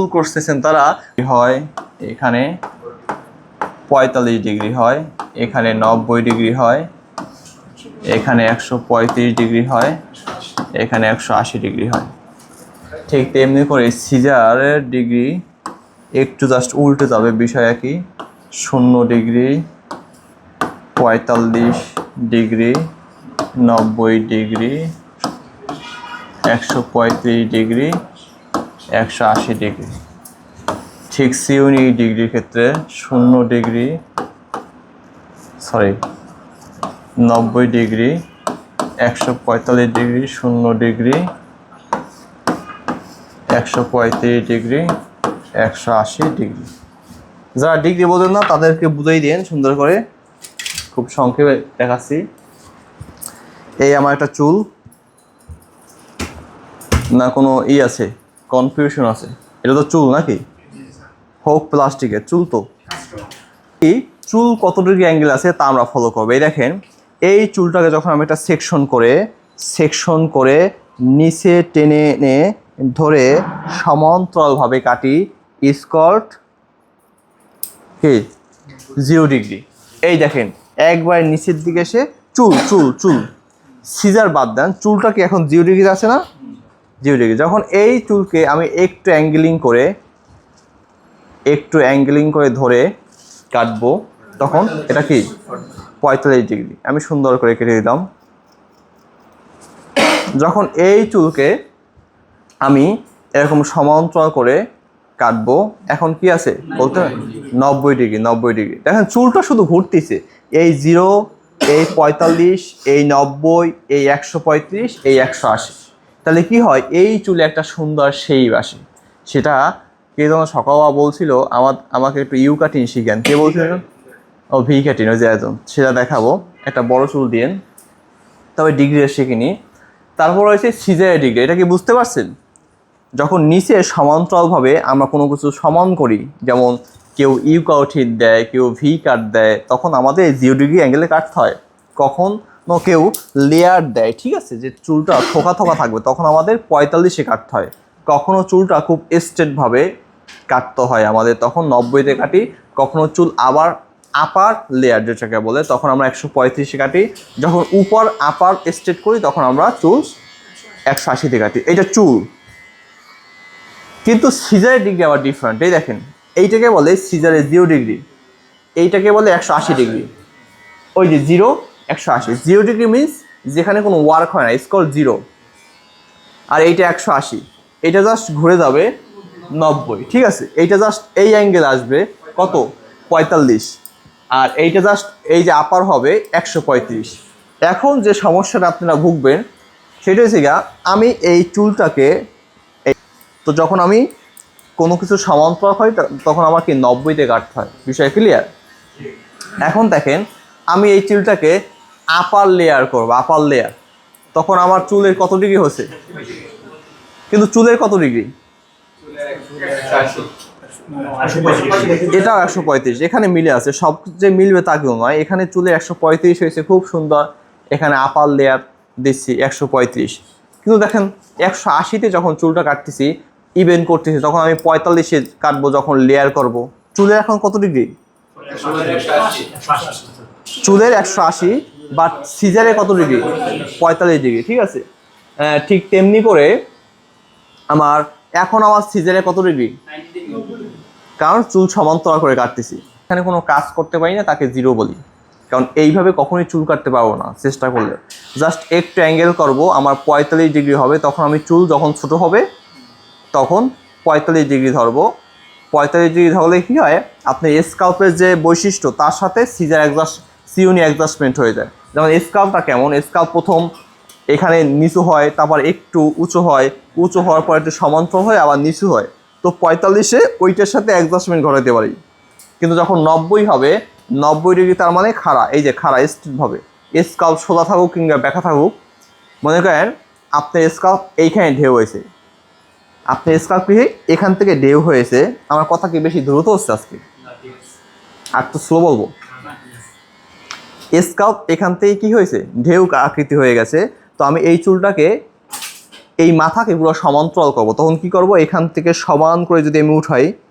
চুল করতেছেন তারা, হয় এখানে পঁয়তাল্লিশ ডিগ্রি হয়, এখানে নব্বই ডিগ্রি হয়, এখানে একশো পঁয়ত্রিশ ডিগ্রি হয়, এখানে একশো আশি ডিগ্রি হয়। ঠিক তেমনি করে সিজারের ডিগ্রি একটু জাস্ট উল্টে যাবে, বিষয় একই। শূন্য ডিগ্রি, পঁয়তাল্লিশ ডিগ্রি, নব্বই ডিগ্রি, একশো পঁয়ত্রিশ ডিগ্রি একশো আশি ডিগ্রি। ঠিক সিউনি ডিগ্রির ক্ষেত্রে শূন্য ডিগ্রি, সরি, নব্বই ডিগ্রি, একশো পঁয়তাল্লিশ ডিগ্রি, শূন্য ডিগ্রি, একশো পঁয়ত্রিশ ডিগ্রি, একশো আশি ডিগ্রি। যারা ডিগ্রি বোঝেন না, তাদেরকে বুঝাই দিন সুন্দর করে। খুব সংক্ষেপে দেখাচ্ছি। এই আমার একটা চুল, না কোনো ই আছে? কনফিউশন আছে। এটা তো চুল নাকি? হোক, প্লাস্টিকের চুল তো। এই চুল কত ডিগ্রি অ্যাঙ্গেল আছে তা আমরা ফলো করব। এই দেখেন, এই চুলটাকে যখন আমি একটা সেকশন করে সেকশন করে নিচে টেনে এনে ধরে সমান্তরালভাবে কাটি, স্কল্ট কি? জিরো ডিগ্রি এই দেখেন, একবার নিচের দিকে এসে চুল চুল চুল। সিজার বাদ দেন, চুলটা কি এখন জিরো ডিগ্রি আছে না? ডিগ্রি যখন এই চুলকে আমি একটু অ্যাঙ্গেলিং করে, একটু অ্যাঙ্গেলিং করে ধরে কাটবো, তখন এটা কি? পঁয়তাল্লিশ ডিগ্রি। আমি সুন্দর করে কেটে দিলাম। যখন এই চুলকে আমি এরকম সমান্তরাল করে কাটবো, এখন কি আছে বলতে? নব্বই ডিগ্রি নব্বই ডিগ্রি। দেখেন, চুলটা শুধু ঘুরতেছে। এই জিরো, এই পঁয়তাল্লিশ, এই নব্বই, এই একশো পঁয়ত্রিশ, এই একশো আশি। তাহলে কি হয়? এই চুলে একটা সুন্দর শেপ আসে। সেটা কে যেন সকালবা বলছিল আমার আমাকে একটু ইউ কাটিং শিখেন। কে বলছিল? ও ভি কাটিং ওই যে একজন। সেটা দেখাবো। একটা বড় চুল দিয়েন। তবে ডিগ্রি শিখিনি তারপর রয়েছে সিজারের ডিগ্রি এটা কি বুঝতে পারছেন? যখন নিচে সমান্তরালভাবে আমরা কোনো কিছু সমান করি যেমন কেউ ইউ কাউঠিট দেয় কেউ ভি কাট দেয় তখন আমাদের জিও ডিগ্রি অ্যাঙ্গেলে কাটতে হয়। কখন? কেউ লেয়ার দেয়, ঠিক আছে? যে চুলটা থোকা থোকা থাকবে, তখন আমাদের পঁয়তাল্লিশে কাটতে হয়। কখনো চুলটা খুব স্ট্রেটভাবে কাটতে হয় আমাদের, তখন নব্বইতে কাটি, কখনো চুল আবার আপার লেয়ার যেটাকে বলে, তখন আমরা একশো পঁয়ত্রিশে কাটি। যখন উপর আপার স্ট্রেট করি, তখন আমরা চুল একশো আশিতে কাটি। এটা চুল। কিন্তু সিজারের ডিগ্রি আবার ডিফারেন্ট এই দেখেন, এইটাকে বলে সিজারের জিরো ডিগ্রি এইটাকে বলে একশো আশি ডিগ্রি ওই যে জিরো একশো আশি। জিরো ডিগ্রি মিনস যেখানে কোনো ওয়ার্ক হয় না স্কল জিরো আর এইটা একশো আশি। এটা জাস্ট ঘুরে যাবে নব্বই, ঠিক আছে? এইটা জাস্ট এই অ্যাঙ্গেল আসবে কত? পঁয়তাল্লিশ। আর এইটা জাস্ট এই যে আপার হবে একশো পঁয়ত্রিশ। এখন যে সমস্যাটা আপনারা ভুগবেন, সেটা হচ্ছে গিয়া, আমি এই চুলটাকে তো যখন আমি কোনো কিছু সমান্তরাল হয় তখন আমার কি নব্বইতে কাটতে হয়। বিষয় ক্লিয়ার এখন দেখেন, আমি এই চুলটাকে আপার লেয়ার করব আপার লেয়ার তখন আমার চুলের কত ডিগ্রি হচ্ছে? কিন্তু চুলের কত ডিগ্রি? এটাও একশো পঁয়ত্রিশ এখানে মিলে আছে। সব যে মিলবে তা কেউ নয়। এখানে চুলের একশো পঁয়ত্রিশ হয়েছে খুব সুন্দর। এখানে আপার লেয়ার দিচ্ছি একশো পঁয়ত্রিশ। কিন্তু দেখেন একশো আশিতে যখন চুলটা কাটতেছি ইভেন করতেছি তখন আমি পঁয়তাল্লিশে কাটবো যখন লেয়ার করব। চুলের এখন কত ডিগ্রি? চুলের একশো আশি। বাট সিজারে কত ডিগ্রি পঁয়তাল্লিশ ডিগ্রি ঠিক আছে? ঠিক তেমনি করে আমার এখন আমার সিজারে কত ডিগ্রি কারণ চুল সমান্তরাল করে কাটতেছি। এখানে কোনো কাজ করতে পারি না, তাকে জিরো বলি। কারণ এইভাবে কখনোই চুল কাটতে পারব না, চেষ্টা করলে। জাস্ট একটু অ্যাঙ্গেল করব, আমার পঁয়তাল্লিশ ডিগ্রি হবে, তখন আমি চুল যখন ছোট হবে, তখন পঁয়তাল্লিশ ডিগ্রি ধরবো। পঁয়তাল্লিশ ডিগ্রি ধরলে কী হয়, আপনি স্কাল্পের যে বৈশিষ্ট্য, তার সাথে সিজার অ্যাডজাস্ট সিউনি অ্যাডজাস্টমেন্ট হয়ে যায়। যেমন স্কাল্পটা কেমন? স্কাল্প প্রথম এখানে নিচু হয়, তারপর একটু উঁচু হয়, উঁচু হওয়ার পর একটু সমান্তরাল হয়, আবার নিচু হয়। তো পঁয়তাল্লিশে ওইটার সাথে অ্যাডজাস্টমেন্ট ঘটাতে পারি। কিন্তু যখন নব্বই হবে, নব্বই ডিগ্রি তার মানে খাড়া, এই যে খাড়া স্ট্রিটভাবে স্কাল্প সোজা থাকুক কিংবা ব্যাকা থাকুক, মনে করেন আপনার স্কাল্প এইখানে ঢেউ হয়েছে। আপনি স্কাল্প কি এখান থেকে ঢেউ হয়েছে? আমার কথা কি বেশি দ্রুত হচ্ছে আজকে? আর তো স্লো বলব? স্কাল্প এখান থেকে কি হয়েছে? ঢেউ আকৃতি হয়ে গেছে। তো আমি এই চুলটাকে এই মাথাকে পুরো সমান্তরাল করব। তখন কি করব? এখান থেকে সমান করে যদি আমি উঠাই